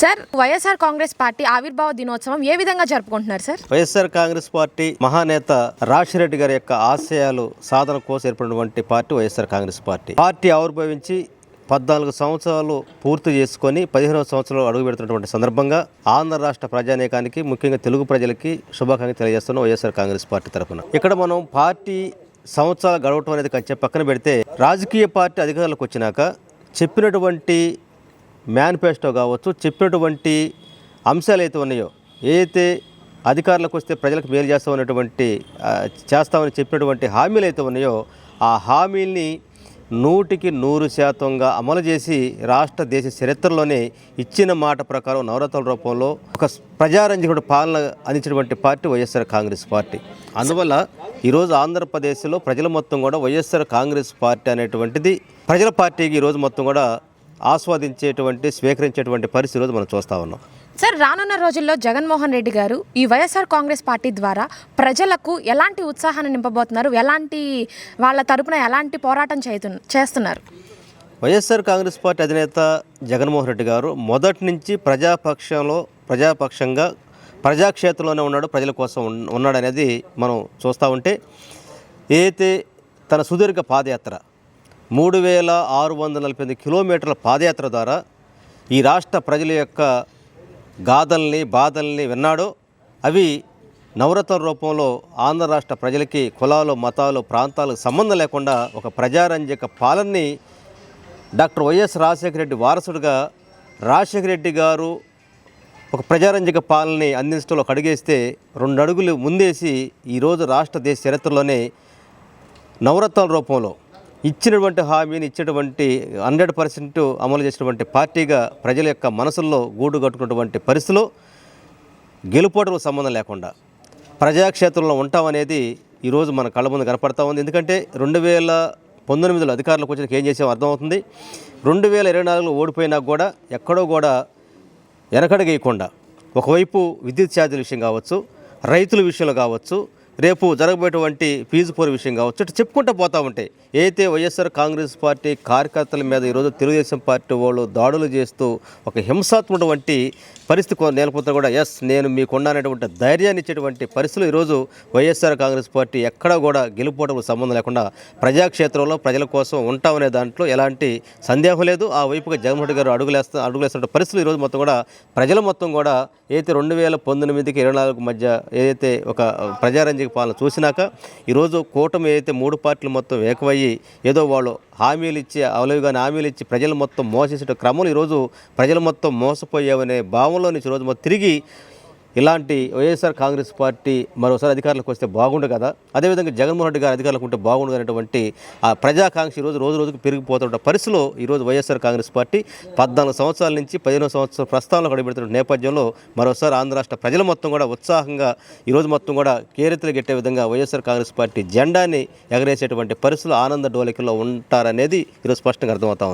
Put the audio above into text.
Sir YSR Congress party ఆవిర్భావ దినోత్సవం ఏ విధంగా జరుపుకుంటున్నారు సార్? వైఎస్ఆర్ కాంగ్రెస్ పార్టీ మహానేత రాజశేఖరెడ్డి గారి యొక్క ఆశయాలు సాధన కోసం ఏర్పడినటువంటి party YSR Congress party. Party ఆవిర్భవించి పద్నాలుగు సంవత్సరాలు పూర్తి చేసుకొని పదిహేనవ సంవత్సరాలు అడుగు పెడుతున్నటువంటి సందర్భంగా ఆంధ్ర రాష్ట్ర ప్రజానీకానికి ముఖ్యంగా తెలుగు ప్రజలకి శుభాకాంక్షలు తెలియజేస్తున్న వైఎస్ఆర్ కాంగ్రెస్ పార్టీ తరఫున. ఇక్కడ మనం పార్టీ సంవత్సరాలు గడవటం అనేది పక్కన పెడితే రాజకీయ పార్టీ అధికారులకు వచ్చినాక చెప్పినటువంటి మేనిఫెస్టో కావచ్చు చెప్పినటువంటి అంశాలు అయితే ఉన్నాయో ఏదైతే అధికారులకు వస్తే ప్రజలకు మేలు చేస్తామన్నటువంటి చేస్తామని చెప్పినటువంటి హామీలు అయితే ఉన్నాయో ఆ హామీల్ని నూటికి నూరు శాతంగా అమలు చేసి రాష్ట్ర దేశ చరిత్రలోనే ఇచ్చిన మాట ప్రకారం నవరత్నాల రూపంలో ఒక ప్రజారంజకుడు పాలన అందించినటువంటి పార్టీ వైఎస్ఆర్ కాంగ్రెస్ పార్టీ. అందువల్ల ఈరోజు ఆంధ్రప్రదేశ్లో ప్రజల మొత్తం కూడా వైఎస్ఆర్ కాంగ్రెస్ పార్టీ అనేటువంటిది ప్రజల పార్టీకి ఈరోజు మొత్తం కూడా ఆస్వాదించేటువంటి స్వీకరించేటువంటి పరిస్థితి ఈరోజు మనం చూస్తూ ఉన్నాం. సార్ రానున్న రోజుల్లో జగన్మోహన్ రెడ్డి గారు ఈ వైఎస్ఆర్ కాంగ్రెస్ పార్టీ ద్వారా ప్రజలకు ఎలాంటి ఉత్సాహాన్ని నింపబోతున్నారు? ఎలాంటి వాళ్ళ తరపున ఎలాంటి పోరాటం చేతు చేస్తున్నారు? వైఎస్ఆర్ కాంగ్రెస్ పార్టీ అధినేత జగన్మోహన్ రెడ్డి గారు మొదటి నుంచి ప్రజాపక్షంలో ప్రజాపక్షంగా ప్రజాక్షేత్రంలోనే ఉన్నాడు ప్రజల కోసం ఉన్- ఉన్నాడు అనేది మనం చూస్తూ ఉంటే ఏదైతే తన సుదీర్ఘ పాదయాత్ర మూడు వేల ఆరు వందల నలభై ఎనిమిది కిలోమీటర్ల పాదయాత్ర ద్వారా ఈ రాష్ట్ర ప్రజల యొక్క గాథల్ని బాధల్ని విన్నాడో. అవి నవరత్న రూపంలో ఆంధ్ర రాష్ట్ర ప్రజలకి కులాలు మతాలు ప్రాంతాలకు సంబంధం లేకుండా ఒక ప్రజారంజక పాలనని డాక్టర్ వైఎస్ రాజశేఖర రెడ్డి వారసుడిగా రాజశేఖర రెడ్డి గారు ఒక ప్రజారంజక పాలనని అందించడంలో కడిగేస్తే రెండు అడుగులు ముందేసి ఈరోజు రాష్ట్ర దేశ చరిత్రలోనే నవరత్నాల రూపంలో ఇచ్చినటువంటి హామీని ఇచ్చినటువంటి హండ్రెడ్ పర్సెంట్ అమలు చేసినటువంటి పార్టీగా ప్రజల యొక్క మనసుల్లో గూడు కట్టుకున్నటువంటి పరిస్థితిలో గెలుపోవడం సంబంధం లేకుండా ప్రజాక్షేత్రంలో ఉంటామనేది ఈరోజు మన కళ్ళ ముందు కనపడతా ఉంది. ఎందుకంటే రెండు వేల పంతొమ్మిదిలో అధికారులకు వచ్చిన ఏం చేసామో అర్థమవుతుంది. రెండు వేల ఇరవై నాలుగులో ఓడిపోయినా కూడా ఎక్కడో కూడా వెనకడగేయకుండా ఒకవైపు విద్యుత్ ఛార్జీల విషయం కావచ్చు రైతుల విషయంలో కావచ్చు రేపు జరగబోయేటువంటి ఫీజు పోరు విషయం కావచ్చు ఇట్లా చెప్పుకుంటూ పోతా ఉంటాయి ఏదైతే వైఎస్ఆర్ కాంగ్రెస్ పార్టీ కార్యకర్తల మీద ఈరోజు తెలుగుదేశం పార్టీ వాళ్ళు దాడులు చేస్తూ ఒక హింసాత్మక వంటి పరిస్థితి కొ- కూడా ఎస్ నేను మీకున్నానటువంటి ధైర్యాన్ని ఇచ్చేటువంటి పరిస్థితులు ఈరోజు వైఎస్ఆర్ కాంగ్రెస్ పార్టీ ఎక్కడా కూడా గెలుపోవడం సంబంధం లేకుండా ప్రజాక్షేత్రంలో ప్రజల కోసం ఉంటామనే దాంట్లో ఎలాంటి సందేహం లేదు. ఆ వైపుగా జగన్మోహన్ రెడ్డి గారు అడుగులేస్తా అడుగులేస్తున్న పరిస్థితులు ఈరోజు మొత్తం కూడా ప్రజల మొత్తం కూడా ఏదైతే రెండు వేల పంతొమ్మిదికి ఇరవై నాలుగు మధ్య ఏదైతే ఒక ప్రజారంజక పాలన చూసినాక ఈరోజు కూటమి ఏదైతే మూడు పార్టీలు మొత్తం ఏకమయ్యి ఏదో వాళ్ళు హామీలు ఇచ్చి అవలవిగానే హామీలు ఇచ్చి ప్రజలు మొత్తం మోసేసే క్రమంలో ఈరోజు ప్రజలు మొత్తం మోసపోయామనే గ్రామంలో నుంచి రోజు మొత్తం తిరిగి ఇలాంటి వైఎస్ఆర్ కాంగ్రెస్ పార్టీ మరోసారి అధికారులకు వస్తే బాగుండు కదా? అదేవిధంగా జగన్మోహన్ రెడ్డి గారు అధికారులకు ఉంటే బాగుండు అనేటువంటి ఆ ప్రజాకాంక్ష ఈరోజు రోజు రోజుకు పెరిగిపోతున్న పరిస్థితిలో ఈరోజు వైఎస్ఆర్ కాంగ్రెస్ పార్టీ పద్నాలుగు సంవత్సరాల నుంచి పదిహేను సంవత్సరాల ప్రస్థానంలో గడిపెడుతున్న నేపథ్యంలో మరోసారి ఆంధ్ర రాష్ట్ర ప్రజల మొత్తం కూడా ఉత్సాహంగా ఈరోజు మొత్తం కూడా కేరెత్తులు గెట్టే విధంగా వైఎస్ఆర్ కాంగ్రెస్ పార్టీ జెండాని ఎగరేసేటువంటి పరిస్థితులు ఆనంద డోలికల్లో ఉంటారనేది ఈరోజు స్పష్టంగా అర్థమవుతా ఉంది.